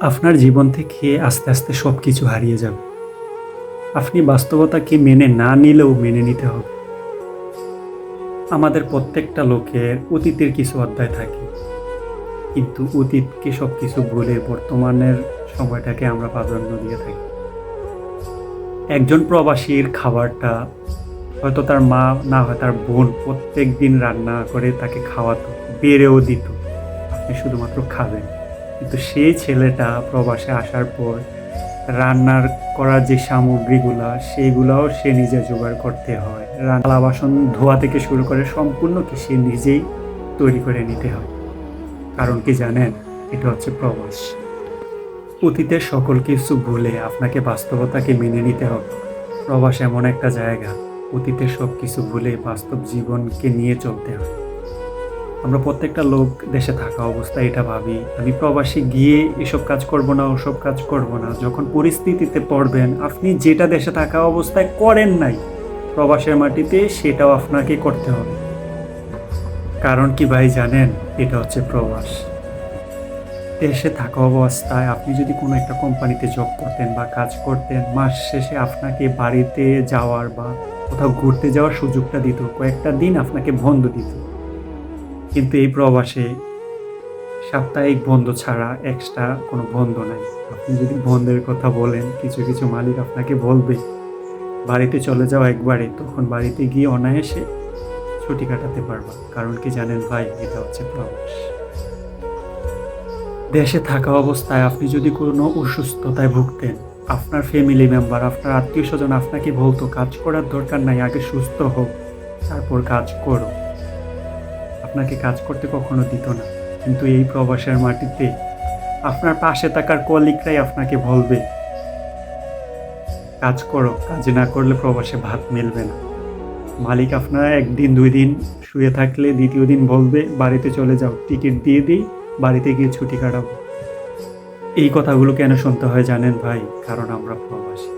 আপনার জীবন থেকে আস্তে আস্তে সব কিছু হারিয়ে যাবে। আপনি বাস্তবতাকে মেনে না নিলেও মেনে নিতে হবে। আমাদের প্রত্যেকটা লোকের অতীতের কিছু অধ্যায় থাকে। কিন্তু অতীতকে সব কিছু ভুলে বর্তমানের সময়টাকে আমরা প্রাধান্য দিয়ে থাকি। একজন প্রবাসীর খাবারটা হয়তো তার মা, না হয় তার বোন প্রত্যেক দিন রান্না করে তাকে খাওয়াতো, বেড়েও দিত। আপনি শুধুমাত্র খাবেন। কিন্তু সেই ছেলেটা প্রবাসে আসার পর রান্নার করার যে সামগ্রীগুলা, সেইগুলাও সে নিজে জোগাড় করতে হয়। রান্না বাসন, ধোয়া থেকে শুরু করে সম্পূর্ণ কি সে নিজেই তৈরি করে নিতে হয়। কারণ কি জানেন? এটা হচ্ছে প্রবাস। অতীতের সকল কিছু ভুলে আপনাকে বাস্তবতাকে মেনে নিতে হবে। প্রবাস এমন একটা জায়গা অতীতের সব কিছু ভুলে বাস্তব জীবনকে নিয়ে চলতে হয়। আমরা প্রত্যেকটা লোক দেশে থাকা অবস্থায় এটা ভাবি। আমি প্রবাসী গিয়ে এসব কাজ করব না, ওসব কাজ করব না। যখন পরিস্থিতিতে পড়বেন, আপনি যেটা দেশে থাকা অবস্থায় করেন নাই, প্রবাসের মাটিতে সেটাও আপনাকে করতে হবে। কারণ কি ভাই জানেন, এটা হচ্ছে প্রবাস। দেশে থাকা অবস্থায় আপনি যদি কোনো একটা কোম্পানিতে জব করতেন বা কাজ করতেন, মাস শেষে আপনাকে বাড়িতে যাওয়ার বা কোথাও ঘুরতে যাওয়ার সুযোগটা দিত, কয়েকটা দিন আপনাকে বন্ধ দিত। কিন্তু এই প্রবাসে সাপ্তাহিক বন্ধ ছাড়া এক্সট্রা কোনো বন্ধ নাই। আপনি যদি বন্ধের কথা বলেন, কিছু কিছু মালিক আপনাকে বলবে, বাড়িতে চলে যাও একবারে, তখন বাড়িতে গিয়ে অনায়াসে ছুটি কাটাতে পারবা। কারণ কি জানেন ভাই, এটা হচ্ছে প্রবাস। দেশে থাকা অবস্থায় আপনি যদি কোনো অসুস্থতায় ভুগতেন, আপনার ফ্যামিলি মেম্বার আপনার আত্মীয় স্বজন আপনাকে বলতো, কাজ করার দরকার নাই, আগে সুস্থ হোক তারপর কাজ করো। আপনাকে কাজ করতে কখনো দিত না। কিন্তু এই প্রবাসের মাটিতে আপনার পাশে থাকার কলিগরাই আপনাকে বলবে, কাজ করো, কাজ না করলে প্রবাসে ভাত মিলবে না। মালিক আপনারা একদিন, দুই দিন শুয়ে থাকলে দ্বিতীয় দিন বলবে, বাড়িতে চলে যাও, টিকিট দিয়ে দিই, বাড়িতে গিয়ে ছুটি কাটাবো। এই কথাগুলো কেন শুনতে হয় জানেন ভাই? কারণ আমরা প্রবাসী।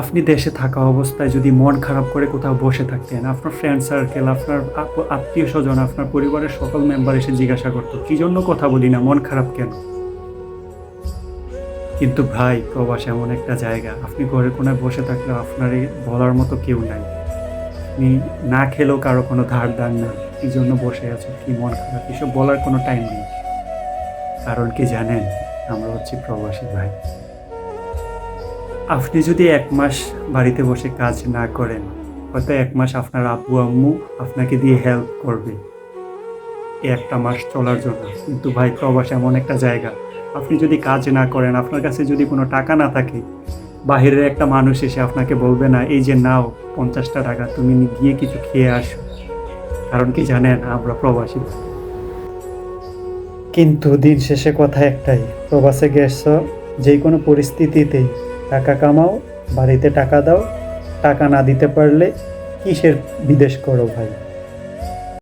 আপনি দেশে থাকা অবস্থায় যদি মন খারাপ করে কোথাও বসে থাকতেন, আপনার ফ্রেন্ড সার্কেল আপনার আত্মীয় স্বজন, আপনার পরিবারের সকল মেম্বার এসে জিজ্ঞাসা করতো, কি জন্য কথা বলি না? মন খারাপ কেন? কিন্তু ভাই, প্রবাস এমন একটা জায়গা। আপনি ঘরে কোনায় বসে থাকলে আপনার বলার মতো কেউ নাই। আপনি না খেলেও কারও কোনো ধার দান না। কি জন্য বসে আছো? কি মন খারাপ? এসব বলার কোনো টাইম নেই। কারণ কি জানেন? আমরা হচ্ছি প্রবাসী ভাই। আপনি যদি এক মাস বাড়িতে বসে কাজ না করেন, হয়তো এক মাস আপনার আব্বু, আম্মু আপনাকে দিয়ে হেল্প করবে। একটা মাস চলার জন্য। কিন্তু ভাই, প্রবাস এমন একটা জায়গা। আপনি যদি কাজ না করেন, আপনার কাছে যদি কোনো টাকা না থাকে, বাহিরের একটা মানুষ এসে আপনাকে বলবে না, এই যে নাও পঞ্চাশটা টাকা, তুমি গিয়ে কিছু খেয়ে আসো। কারণ কি জানেন, আমরা প্রবাসী। কিন্তু দিন শেষে কথা একটাই, প্রবাসে গেছ যে কোনো পরিস্থিতিতেই টাকা কামাও বাড়িতে টাকা দাও। টাকা না দিতে পারলে কিসের বিদেশ করো ভাই?